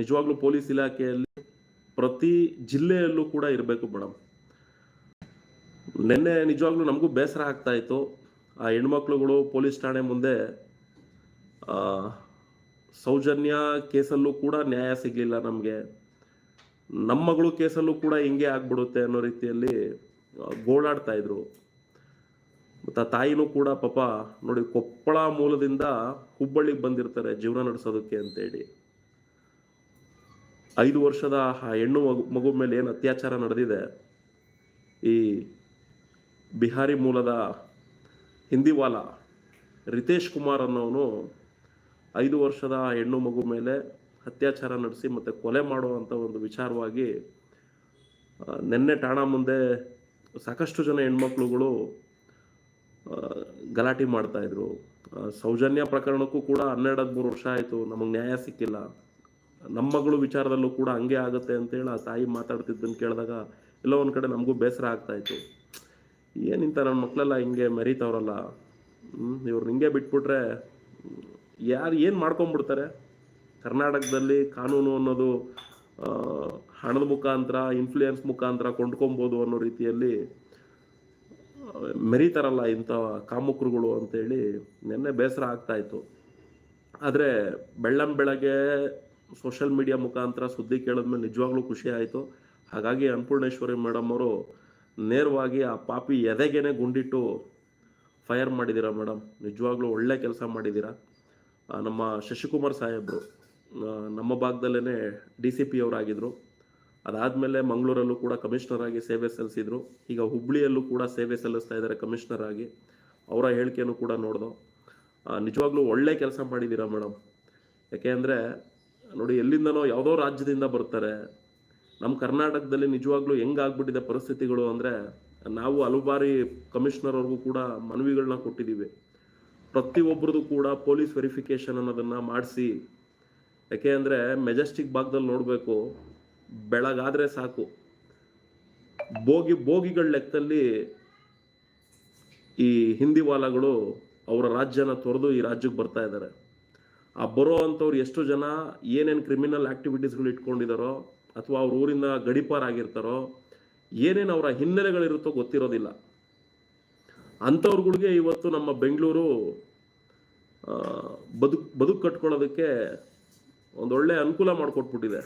ನಿಜವಾಗ್ಲೂ ಪೊಲೀಸ್ ಇಲಾಖೆಯಲ್ಲಿ ಪ್ರತಿ ಜಿಲ್ಲೆಯಲ್ಲೂ ಕೂಡ ಇರಬೇಕು ಮೇಡಮ್. ನಿನ್ನೆ ನಿಜವಾಗ್ಲೂ ನಮಗೂ ಬೇಸರ ಆಗ್ತಾ ಇತ್ತು. ಆ ಹೆಣ್ಮಕ್ಳುಗಳು ಪೊಲೀಸ್ ಠಾಣೆ ಮುಂದೆ ಸೌಜನ್ಯ ಕೇಸಲ್ಲೂ ಕೂಡ ನ್ಯಾಯ ಸಿಗಲಿಲ್ಲ ನಮಗೆ. ನಮ್ಮ ಮಗಳು ಕೇಸಲ್ಲೂ ಕೂಡ ಹಿಂಗೆ ಆಗ್ಬಿಡುತ್ತೆ ಅನ್ನೋ ರೀತಿಯಲ್ಲಿ ಗೋಳಾಡ್ತಾ ಇದ್ರು. ಮತ್ತು ಆ ತಾಯಿನೂ ಕೂಡ ಪಾಪ ನೋಡಿ ಕೊಪ್ಪಳ ಮೂಲದಿಂದ ಹುಬ್ಬಳ್ಳಿಗೆ ಬಂದಿರ್ತಾರೆ ಜೀವನ ನಡೆಸೋದಕ್ಕೆ ಅಂತೇಳಿ. ಐದು ವರ್ಷದ ಆ ಹೆಣ್ಣು ಮಗು ಮಗು ಮೇಲೆ ಏನು ಅತ್ಯಾಚಾರ ನಡೆದಿದೆ, ಈ ಬಿಹಾರಿ ಮೂಲದ ಹಿಂದಿವಾಲ ರಿತೇಶ್ ಕುಮಾರ್ ಅನ್ನೋನು ಐದು ವರ್ಷದ ಆ ಹೆಣ್ಣು ಮಗು ಮೇಲೆ ಅತ್ಯಾಚಾರ ನಡೆಸಿ ಮತ್ತು ಕೊಲೆ ಮಾಡುವಂಥ ಒಂದು ವಿಚಾರವಾಗಿ ನಿನ್ನೆ ಠಾಣಾ ಮುಂದೆ ಸಾಕಷ್ಟು ಜನ ಹೆಣ್ಮಕ್ಳುಗಳು ಗಲಾಟೆ ಮಾಡ್ತಾಯಿದ್ರು ಸೌಜನ್ಯ ಪ್ರಕರಣಕ್ಕೂ ಕೂಡ ಹನ್ನೆರಡು ಹದಿಮೂರು ವರ್ಷ ಆಯಿತು, ನಮಗೆ ನ್ಯಾಯ ಸಿಕ್ಕಿಲ್ಲ. ನಮ್ಮ ಮಗಳು ವಿಚಾರದಲ್ಲೂ ಕೂಡ ಹಂಗೆ ಆಗುತ್ತೆ ಅಂತೇಳಿ ಆ ತಾಯಿ ಮಾತಾಡ್ತಿದ್ದನ್ನು ಕೇಳಿದಾಗ ಎಲ್ಲೋ ಒಂದು ಕಡೆ ನಮಗೂ ಬೇಸರ ಆಗ್ತಾಯಿತ್ತು ಏನಿಂತ ನನ್ನ ಮಕ್ಕಳೆಲ್ಲ ಹಿಂಗೆ ಮೆರೀತವ್ರಲ್ಲ? ಇವ್ರು ಹಿಂಗೆ ಬಿಟ್ಬಿಟ್ರೆ ಯಾರು ಏನು ಮಾಡ್ಕೊಂಬಿಡ್ತಾರೆ? ಕರ್ನಾಟಕದಲ್ಲಿ ಕಾನೂನು ಅನ್ನೋದು ಹಣದ ಮುಖಾಂತರ ಇನ್ಫ್ಲೂಯೆನ್ಸ್ ಮುಖಾಂತರ ಕೊಂಡ್ಕೊಬೋದು ಅನ್ನೋ ರೀತಿಯಲ್ಲಿ, ಮೆರೀತಾರಲ್ಲ ಇಂಥ ಕಾಮುಕರುಗಳು ಅಂತೇಳಿ ನಿನ್ನೆ ಬೇಸರ ಆಗ್ತಾಯಿತ್ತು ಆದರೆ ಬೆಳ್ಳಂ ಬೆಳಗ್ಗೆ ಸೋಷಿಯಲ್ ಮೀಡಿಯಾ ಮುಖಾಂತರ ಸುದ್ದಿ ಕೇಳಿದ್ಮೇಲೆ ನಿಜವಾಗ್ಲೂ ಖುಷಿ ಆಯಿತು. ಹಾಗಾಗಿ ಅನ್ನಪೂರ್ಣೇಶ್ವರಿ ಮೇಡಮ್ ಅವರು ನೇರವಾಗಿ ಆ ಪಾಪಿ ಎದೆಗೇನೆ ಗುಂಡಿಟ್ಟು ಫೈರ್ ಮಾಡಿದ್ದೀರಾ ಮೇಡಮ್? ನಿಜವಾಗ್ಲೂ ಒಳ್ಳೆ ಕೆಲಸ ಮಾಡಿದ್ದೀರಾ? ನಮ್ಮ ಶಶಿಕುಮಾರ್ ಸಾಹೇಬರು ನಮ್ಮ ಭಾಗದಲ್ಲೇ ಡಿ ಸಿ ಪಿ ಅವರಾಗಿದ್ದರು ಅದಾದಮೇಲೆ ಮಂಗಳೂರಲ್ಲೂ ಕೂಡ ಕಮಿಷನರ್ ಆಗಿ ಸೇವೆ ಸಲ್ಲಿಸಿದರು. ಈಗ ಹುಬ್ಳಿಯಲ್ಲೂ ಕೂಡ ಸೇವೆ ಸಲ್ಲಿಸ್ತಾ ಇದ್ದಾರೆ ಕಮಿಷನರ್ ಆಗಿ. ಅವರ ಹೇಳಿಕೆಯನ್ನು ಕೂಡ ನೋಡ್ದು. ನಿಜವಾಗ್ಲೂ ಒಳ್ಳೆ ಕೆಲಸ ಮಾಡಿದ್ದೀರಾ ಮೇಡಮ್? ಯಾಕೆ ಅಂದರೆ ನೋಡಿ, ಎಲ್ಲಿಂದನೋ ಯಾವುದೋ ರಾಜ್ಯದಿಂದ ಬರ್ತಾರೆ. ನಮ್ಮ ಕರ್ನಾಟಕದಲ್ಲಿ ನಿಜವಾಗ್ಲೂ ಹೆಂಗಾಗ್ಬಿಟ್ಟಿದೆ ಪರಿಸ್ಥಿತಿಗಳು ಅಂದರೆ, ನಾವು ಹಲವು ಬಾರಿ ಕಮಿಷನರ್ ಅವ್ರಿಗೂ ಕೂಡ ಮನವಿಗಳನ್ನ ಕೊಟ್ಟಿದ್ದೀವಿ. ಪ್ರತಿಯೊಬ್ಬರದು ಕೂಡ ಪೊಲೀಸ್ ವೆರಿಫಿಕೇಶನ್ ಅನ್ನೋದನ್ನು ಮಾಡಿಸಿ. ಯಾಕೆ ಅಂದರೆ ಮೆಜೆಸ್ಟಿಕ್ ಭಾಗದಲ್ಲಿ ನೋಡಬೇಕು, ಬೆಳಗಾದರೆ ಸಾಕು. ಬೋಗಿ ಬೋಗಿಗಳ ಲೆಕ್ಕದಲ್ಲಿ ಈ ಹಿಂದಿವಾಲಾಗಳು ಅವರ ರಾಜ್ಯನ ತೊರೆದು ಈ ರಾಜ್ಯಕ್ಕೆ ಬರ್ತಾ ಇದ್ದಾರೆ. ಆ ಬರೋ ಅಂಥವ್ರು ಎಷ್ಟು ಜನ ಏನೇನು ಕ್ರಿಮಿನಲ್ ಆ್ಯಕ್ಟಿವಿಟೀಸ್ಗಳು ಇಟ್ಕೊಂಡಿದಾರೋ ಅಥವಾ ಅವ್ರ ಊರಿಂದ ಗಡಿಪಾರಾಗಿರ್ತಾರೋ ಏನೇನು ಅವರ ಹಿನ್ನೆಲೆಗಳಿರುತ್ತೋ ಗೊತ್ತಿರೋದಿಲ್ಲ. ಅಂಥವ್ರುಗಳಿಗೆ ಇವತ್ತು ನಮ್ಮ ಬೆಂಗಳೂರು ಬದುಕು ಬದುಕು ಕಟ್ಕೊಳ್ಳೋದಕ್ಕೆ ಒಂದೊಳ್ಳೆ ಅನುಕೂಲ ಮಾಡಿಕೊಟ್ಬಿಟ್ಟಿದೆ.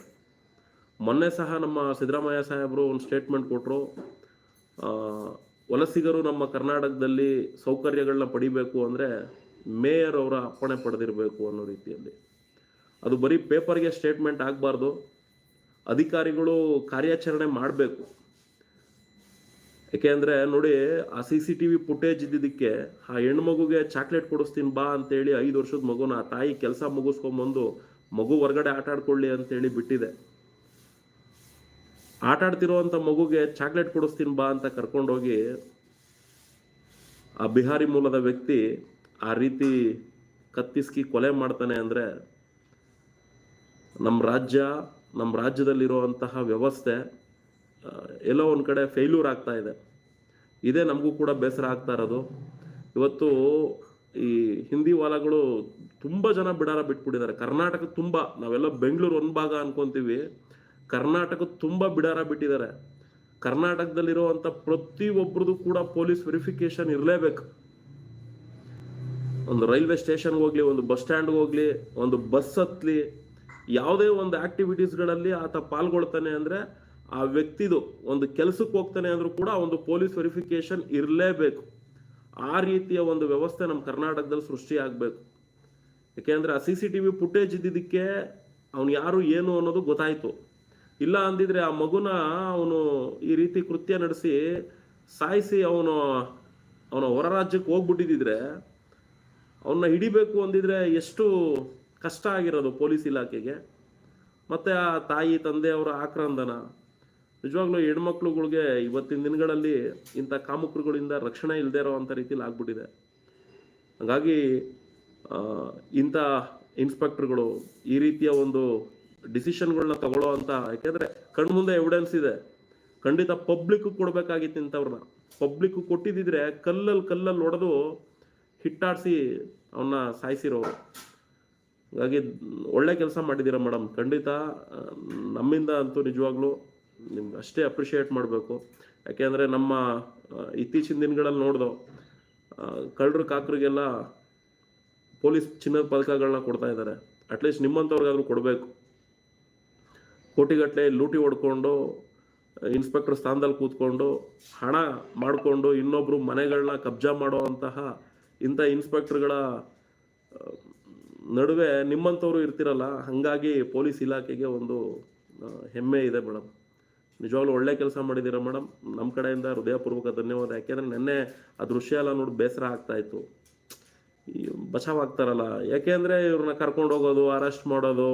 ಮೊನ್ನೆ ಸಹ ನಮ್ಮ ಸಿದ್ದರಾಮಯ್ಯ ಸಾಹೇಬರು ಒಂದು ಸ್ಟೇಟ್ಮೆಂಟ್ ಕೊಟ್ಟರು ವಲಸಿಗರು ನಮ್ಮ ಕರ್ನಾಟಕದಲ್ಲಿ ಸೌಕರ್ಯಗಳನ್ನ ಪಡಿಬೇಕು ಅಂದರೆ ಮೇಯರ್ ಅವರ ಅಪ್ಪಣೆ ಪಡೆದಿರಬೇಕು ಅನ್ನೋ ರೀತಿಯಲ್ಲಿ. ಅದು ಬರೀ ಪೇಪರ್ಗೆ ಸ್ಟೇಟ್ಮೆಂಟ್ ಆಗಬಾರ್ದು. ಅಧಿಕಾರಿಗಳು ಕಾರ್ಯಾಚರಣೆ ಮಾಡಬೇಕು. ಯಾಕೆಂದ್ರೆ ನೋಡಿ, ಆ C C T V footage ಇದ್ದಿದ್ದಕ್ಕೆ ಆ ಹೆಣ್ಮಗುಗೆ ಚಾಕ್ಲೇಟ್ ಕೊಡಿಸ್ತೀನಿ ಬಾ ಅಂತೇಳಿ ಐದು ವರ್ಷದ ಮಗುನ, ಆ ತಾಯಿ ಕೆಲಸ ಮುಗಿಸ್ಕೊಂಬಂದು ಮಗು ಹೊರಗಡೆ ಆಟ ಆಡ್ಕೊಳ್ಳಿ ಅಂತೇಳಿ ಬಿಟ್ಟಿದೆ. ಆಟ ಆಡ್ತಿರೋವಂಥ ಮಗುಗೆ ಚಾಕ್ಲೇಟ್ ಕೊಡಿಸ್ತೀನಿ ಬಾ ಅಂತ ಕರ್ಕೊಂಡೋಗಿ ಆ ಬಿಹಾರಿ ಮೂಲದ ವ್ಯಕ್ತಿ ಆ ರೀತಿ ಕತ್ತಿಸ್ಕಿ ಕೊಲೆ ಮಾಡ್ತಾನೆ ಅಂದರೆ ನಮ್ಮ ರಾಜ್ಯ, ನಮ್ಮ ರಾಜ್ಯದಲ್ಲಿರುವಂತಹ ವ್ಯವಸ್ಥೆ ಎಲ್ಲೋ ಒಂದು ಕಡೆ ಫೇಲ್ಯೂರ್ ಆಗ್ತಾ ಇದೆ. ಇದೇ ನಮಗೂ ಕೂಡ ಬೇಸರ ಆಗ್ತಾ ಇರೋದು. ಇವತ್ತು ಈ ಹಿಂದಿ ವಾಲಗಳು ತುಂಬ ಜನ ಬಿಡಾರ ಬಿಟ್ಬಿಟ್ಟಿದ್ದಾರೆ. ಕರ್ನಾಟಕ ತುಂಬ, ನಾವೆಲ್ಲ ಬೆಂಗಳೂರು ಒಂದು ಭಾಗ ಅನ್ಕೊಂತೀವಿ. ಕರ್ನಾಟಕ ತುಂಬ ಬಿಡಾರ ಬಿಟ್ಟಿದ್ದಾರೆ. ಕರ್ನಾಟಕದಲ್ಲಿರುವಂಥ ಪ್ರತಿಯೊಬ್ಬರದು ಕೂಡ ಪೊಲೀಸ್ ವೆರಿಫಿಕೇಶನ್ ಇರಲೇಬೇಕು. ಒಂದು ರೈಲ್ವೆ ಸ್ಟೇಷನ್ಗೆ ಹೋಗ್ಲಿ, ಒಂದು ಬಸ್ ಸ್ಟ್ಯಾಂಡ್ಗೆ ಹೋಗ್ಲಿ, ಒಂದು ಬಸ್ ಹತ್ಲಿ, ಯಾವುದೇ ಒಂದು ಆಕ್ಟಿವಿಟೀಸ್ಗಳಲ್ಲಿ ಆತ ಪಾಲ್ಗೊಳ್ತಾನೆ ಅಂದ್ರೆ ಆ ವ್ಯಕ್ತಿದು ಒಂದು ಕೆಲಸಕ್ಕೆ ಹೋಗ್ತಾನೆ ಅಂದ್ರೂ ಕೂಡ ಒಂದು ಪೊಲೀಸ್ ವೆರಿಫಿಕೇಶನ್ ಇರಲೇಬೇಕು. ಆ ರೀತಿಯ ಒಂದು ವ್ಯವಸ್ಥೆ ನಮ್ಮ ಕರ್ನಾಟಕದಲ್ಲಿ ಸೃಷ್ಟಿ ಆಗಬೇಕು. ಯಾಕೆಂದ್ರೆ ಆ C C T V footage ಇದ್ದಿದ್ದಕ್ಕೆ ಅವ್ನು ಯಾರು, ಏನು ಅನ್ನೋದು ಗೊತ್ತಾಯ್ತು. ಇಲ್ಲ ಅಂದಿದ್ರೆ ಆ ಮಗುನ ಅವನು ಈ ರೀತಿ ಕೃತ್ಯ ನಡೆಸಿ ಸಾಯಿಸಿ ಅವನು, ಅವನ ಹೊರ ರಾಜ್ಯಕ್ಕೆ ಹೋಗ್ಬಿಟ್ಟಿದ್ರೆ ಅವನ್ನ ಹಿಡಿಬೇಕು ಅಂದಿದ್ರೆ ಎಷ್ಟು ಕಷ್ಟ ಆಗಿರೋದು ಪೊಲೀಸ್ ಇಲಾಖೆಗೆ. ಮತ್ತು ಆ ತಾಯಿ ತಂದೆಯವರ ಆಕ್ರಂದನ. ನಿಜವಾಗ್ಲೂ ಹೆಣ್ಮಕ್ಳುಗಳಿಗೆ ಇವತ್ತಿನ ದಿನಗಳಲ್ಲಿ ಇಂಥ ಕಾಮುಕರುಗಳಿಂದ ರಕ್ಷಣೆ ಇಲ್ಲದೆ ಇರೋ ಅಂಥ ರೀತಿಲಿ ಆಗ್ಬಿಟ್ಟಿದೆ. ಹಾಗಾಗಿ ಇಂಥ ಇನ್ಸ್ಪೆಕ್ಟರ್ಗಳು ಈ ರೀತಿಯ ಒಂದು ಡಿಸಿಷನ್ಗಳನ್ನ ತಗೊಳ್ಳೋ ಅಂತ, ಯಾಕೆಂದರೆ ಕಣ್ಮುಂದೆ ಎವಿಡೆನ್ಸ್ ಇದೆ. ಖಂಡಿತ ಪಬ್ಲಿಕ್ ಕೊಡಬೇಕಾಗಿತ್ತು ಇಂಥವ್ರನ್ನ. ಪಬ್ಲಿಕ್ ಕೊಟ್ಟಿದ್ದಿದ್ರೆ ಕಲ್ಲಲ್ಲಿ ಕಲ್ಲಲ್ಲಿ ಹೊಡೆದು ಹಿಟ್ಟಾಡಿಸಿ ಅವನ್ನ ಸಾಯಿಸಿರೋರು ಹಾಗಾಗಿ ಒಳ್ಳೆ ಕೆಲಸ ಮಾಡಿದ್ದೀರಾ ಮೇಡಮ್. ಖಂಡಿತ, ನಮ್ಮಿಂದ ಅಂತೂ ನಿಜವಾಗ್ಲೂ ನಿಮ್ಗೆ ಅಷ್ಟೇ ಅಪ್ರಿಷಿಯೇಟ್ ಮಾಡಬೇಕು. ಯಾಕೆಂದರೆ ನಮ್ಮ ಇತ್ತೀಚಿನ ದಿನಗಳಲ್ಲಿ ನೋಡ್ದೋ ಕಳ್ಳರು ಕಾಕರಿಗೆಲ್ಲ ಪೊಲೀಸ್ ಚಿನ್ನದ ಪದಕಗಳನ್ನ ಕೊಡ್ತಾ ಇದ್ದಾರೆ. ಅಟ್ಲೀಸ್ಟ್ ನಿಮ್ಮಂಥವ್ರಿಗಾದ್ರೂ ಕೊಡಬೇಕು. ಕೋಟಿಗಟ್ಟಲೆ ಲೂಟಿ ಹೊಡ್ಕೊಂಡು ಇನ್ಸ್ಪೆಕ್ಟರ್ ಸ್ಥಾನದಲ್ಲಿ ಕೂತ್ಕೊಂಡು, ಹಣ ಮಾಡಿಕೊಂಡು ಇನ್ನೊಬ್ಬರು ಮನೆಗಳನ್ನ ಕಬ್ಜಾ ಮಾಡುವಂತಹ ಇಂಥ ಇನ್ಸ್ಪೆಕ್ಟರ್ಗಳ ನಡುವೆ ನಿಮ್ಮಂಥವ್ರು ಇರ್ತಿರಲ್ಲ, ಹಾಗಾಗಿ ಪೊಲೀಸ್ ಇಲಾಖೆಗೆ ಒಂದು ಹೆಮ್ಮೆ ಇದೆ ಮೇಡಮ್ ನಿಜವಾಗ್ಲೂ ಒಳ್ಳೆ ಕೆಲಸ ಮಾಡಿದ್ದೀರಾ ಮೇಡಮ್ ನಮ್ಮ ಕಡೆಯಿಂದ ಹೃದಯಪೂರ್ವಕ ಧನ್ಯವಾದ. ಯಾಕೆಂದರೆ ನೆನ್ನೆ ಆ ದೃಶ್ಯ ಎಲ್ಲ ನೋಡಿ ಬೇಸರ ಆಗ್ತಾಯಿತ್ತು ಈ ಬಚಾವ್ ಆಗ್ತಾರಲ್ಲ ಯಾಕೆಂದರೆ ಇವ್ರನ್ನ ಕರ್ಕೊಂಡು ಹೋಗೋದು, ಅರೆಸ್ಟ್ ಮಾಡೋದು,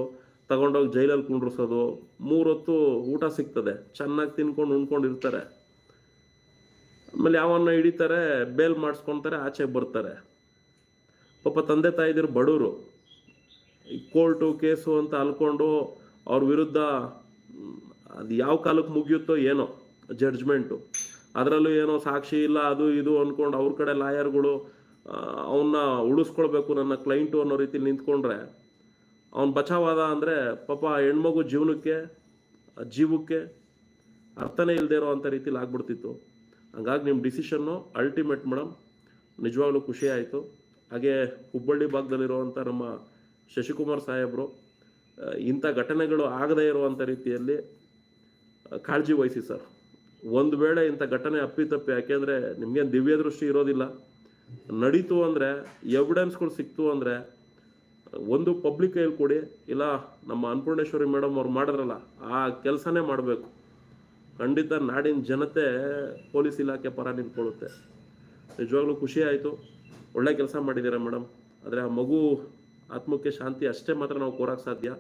ತಗೊಂಡೋಗಿ ಜೈಲಲ್ಲಿ ಕುಂಡ್ರಿಸೋದು, ಮೂರೊತ್ತು ಊಟ ಸಿಗ್ತದೆ. ಚೆನ್ನಾಗಿ ತಿನ್ಕೊಂಡು ಉಣ್ಕೊಂಡು ಇರ್ತಾರೆ ಆಮೇಲೆ ಯಾವನ್ನ ಹಿಡಿತಾರೆ, ಬೇಲ್ ಮಾಡಿಸ್ಕೊತಾರೆ ಆಚೆ ಬರ್ತಾರೆ. ಪಾಪ ತಂದೆ ತಾಯಿದಿರು ಬಡವರು. ಈ ಕೋರ್ಟು ಕೇಸು ಅಂತ ಅಲ್ಕೊಂಡು ಅವ್ರ ವಿರುದ್ಧ, ಅದು ಯಾವ ಕಾಲಕ್ಕೆ ಮುಗಿಯುತ್ತೋ ಏನೋ ಜಡ್ಜ್ಮೆಂಟು. ಅದರಲ್ಲೂ ಏನೋ ಸಾಕ್ಷಿ ಇಲ್ಲ, ಅದು ಇದು ಅಂದ್ಕೊಂಡು ಅವ್ರ ಕಡೆ ಲಾಯರ್ಗಳು ಅವನ್ನ ಉಳಿಸ್ಕೊಳ್ಬೇಕು ನನ್ನ ಕ್ಲೈಂಟು ಅನ್ನೋ ರೀತಿಲಿ ನಿಂತ್ಕೊಂಡ್ರೆ, ಅವ್ನು ಬಚಾವಾದ ಅಂದರೆ ಪಾಪ ಹೆಣ್ಮಗು ಜೀವನಕ್ಕೆ ಜೀವಕ್ಕೆ ಅರ್ಥನೇ ಇಲ್ಲದೆ ಇರೋ ಅಂಥ ರೀತಿಲಿ ಆಗ್ಬಿಡ್ತಿತ್ತು. ಹಂಗಾಗಿ ನಿಮ್ಮ ಡಿಸಿಷನ್ನು ಅಲ್ಟಿಮೇಟ್ ಮೇಡಮ್ ನಿಜವಾಗ್ಲೂ ಖುಷಿ ಆಯಿತು. ಹಾಗೆ ಹುಬ್ಬಳ್ಳಿ ಭಾಗದಲ್ಲಿರುವಂಥ ನಮ್ಮ ಶಶಿಕುಮಾರ್ ಸಾಹೇಬರು ಇಂಥ ಘಟನೆಗಳು ಆಗದೇ ಇರುವಂಥ ರೀತಿಯಲ್ಲಿ ಕಾಳಜಿ ವಹಿಸಿ ಸರ್ ಒಂದು ವೇಳೆ ಇಂಥ ಘಟನೆ ಅಪ್ಪಿತಪ್ಪಿ ಯಾಕೆಂದರೆ ನಿಮಗೇನು ದಿವ್ಯ ದೃಷ್ಟಿ ಇರೋದಿಲ್ಲ. ನಡೀತು ಅಂದರೆ ಎವಿಡೆನ್ಸ್ಗಳು ಸಿಕ್ತು ಅಂದರೆ ಒಂದು ಪಬ್ಲಿಕ್ ಕೈಯಲ್ಲಿ ಕೊಡಿ, ಇಲ್ಲ ನಮ್ಮ ಅನ್ನಪೂರ್ಣೇಶ್ವರಿ ಮೇಡಮ್ ಅವ್ರು ಮಾಡಿದ್ರಲ್ಲ, ಆ ಕೆಲಸನೇ ಮಾಡಬೇಕು. ಖಂಡಿತ ನಾಡಿನ ಜನತೆ ಪೊಲೀಸ್ ಇಲಾಖೆ ಪರ ನಿಂತ್ಕೊಳ್ಳುತ್ತೆ. ನಿಜವಾಗ್ಲೂ ಖುಷಿ ಆಯಿತು. ಒಳ್ಳೆ ಕೆಲಸ ಮಾಡಿದ್ದೀರಾ ಮೇಡಮ್ ಆದರೆ ಆ ಮಗು ಆತ್ಮಕ್ಕೆ ಶಾಂತಿ ಅಷ್ಟೇ ಮಾತ್ರ ನಾವು ಕೋರಕ್ಕೆ ಸಾಧ್ಯ.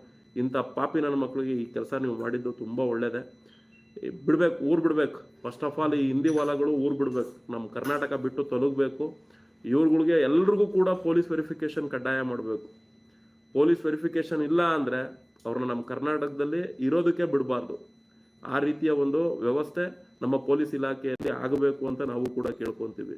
ಇಂಥ ಪಾಪಿ ನನ್ನ ಮಕ್ಕಳಿಗೆ ಈ ಕೆಲಸ ನೀವು ಮಾಡಿದ್ದು ತುಂಬ ಒಳ್ಳೆಯದೇ ಬಿಡಬೇಕು, ಊರು ಬಿಡಬೇಕು. ಫಸ್ಟ್ ಆಫ್ ಆಲ್ ಈ ಹಿಂದಿ ವಾಲಗಳು ಊರು ಬಿಡಬೇಕು. ನಮ್ಮ ಕರ್ನಾಟಕ ಬಿಟ್ಟು ತೊಲಗಬೇಕು. ಇವ್ರುಗಳಿಗೆ ಎಲ್ರಿಗೂ ಕೂಡ ಪೊಲೀಸ್ ವೆರಿಫಿಕೇಶನ್ ಕಡ್ಡಾಯ ಮಾಡಬೇಕು. ಪೊಲೀಸ್ ವೆರಿಫಿಕೇಶನ್ ಇಲ್ಲ ಅಂದರೆ ಅವ್ರನ್ನ ನಮ್ಮ ಕರ್ನಾಟಕದಲ್ಲಿ ಇರೋದಕ್ಕೆ ಬಿಡಬಾರ್ದು. ಆ ರೀತಿಯ ಒಂದು ವ್ಯವಸ್ಥೆ ನಮ್ಮ ಪೊಲೀಸ್ ಇಲಾಖೆಯಲ್ಲಿ ಆಗಬೇಕು ಅಂತ ನಾವು ಕೂಡ ಕೇಳ್ಕೊತೀವಿ.